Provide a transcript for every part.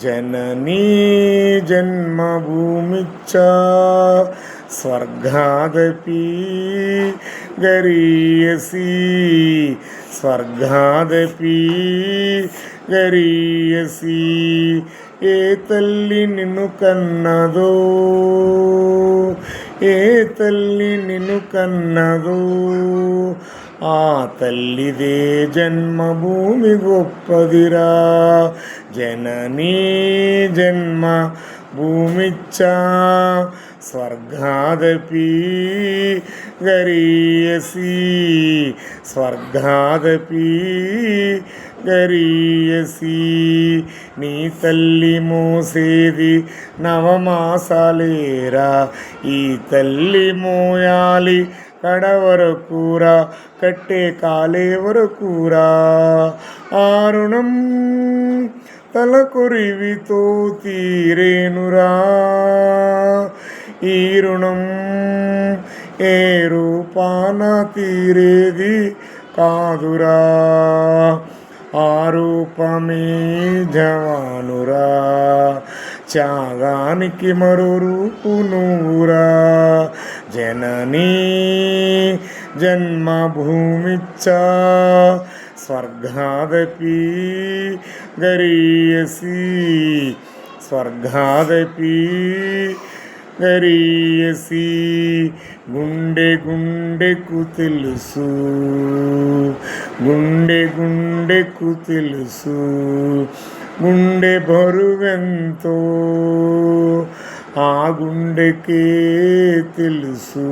జననీ జన్మభూమిచ్చ స్వర్గాదపి గరీయసి స్వర్గాదపి గరీయసి ఏ తల్లి నిన్ను కన్నదో ఏ తల్లి నిన్ను కన్నదో ఆ తల్లిదే జన్మభూమి గొప్పదిరా. జననీ జన్మ భూమిచ్చా స్వర్గాదపి గరీయసి. స్వర్గాదపి గరీయసి. నీ తల్లి మోసేది నవమాసాలేరా. ఈ తల్లి మోయాలి కడవరకూరా కట్టే కాలే వరకూరా ఆరుణం తలకొరివితో తీరేనురా ఈ రుణం ఏ రూపాన తీరేది కాదురా ఆరూపమే జవానురా. త్యాగానికి మరో రూపు నువ్వురా. జననీ జన్మభూమిచ్చా. స్వర్గాదపి గరీయసి. స్వర్గాదపి గరీయసి గుండె గుండెకు తెలుసు. గుండె గుండెకు తెలుసు. గుండె బరువెంతో ఆ గుండెకే తెలుసు.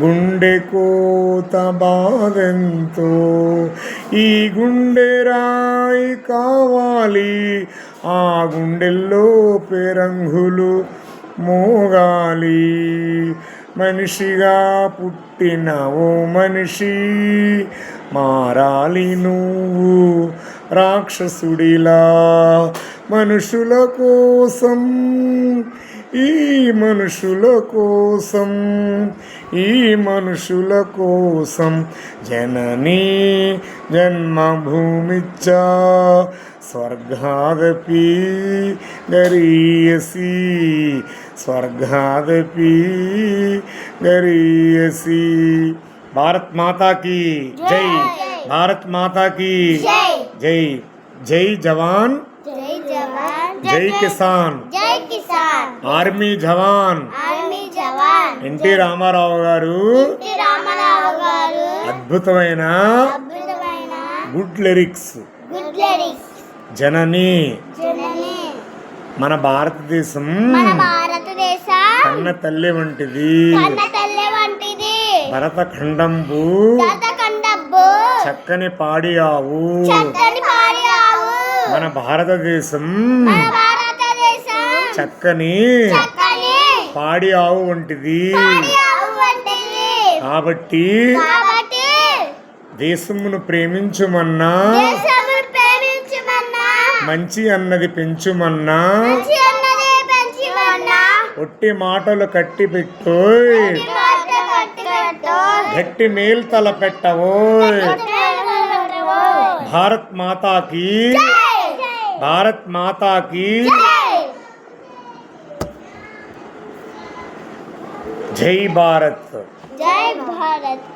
గుండె కోత బాధెంతో ఈ గుండె రాయి కావాలి. ఆ గుండెల్లో పెరంగులు మోగాలి మనిషిగా పుట్టిన ఓ మనిషి మారాలి నువ్వు రాక్షసుడిలా మనుషుల కోసం ఈ మనుషుల కోసం ఈ మనుషుల కోసం జననీ జన్మభూమిచ్చా స్వర్గాదపి గరీయసి స్వర్గాదపి గరీయసి భారత్ మాతా की జై భారత్ మాతా की జై జై జవాన్ జై జవాన్ జై కిసాన్ జై కిసాన్ ఆర్మీ జవాన్. ఎన్టీ రామారావు గారు అద్భుతమైన గుడ్ లిరిక్స్. జనని. మన భారతదేశం కన్న తల్లి వంటిది. కన్న తల్లి వంటిది. భరత ఖండంబు దతకండబ్బు చక్కని పాడి ఆవు. చక్కని పాడి ఆవు. మన భారతదేశం మన భారతదేశం చక్కని పాడి ఆవు వంటిది. కాబట్టి దేశమును ప్రేమించుమన్నా మంచి అన్నది పెంచుమన్నా ఒట్టి మాటలు కట్టి కట్టుకట్టు గట్టి మేల్ తల భారత్ మాతాకి భారత్ మాతాకి జై భారత్. జై భారత్.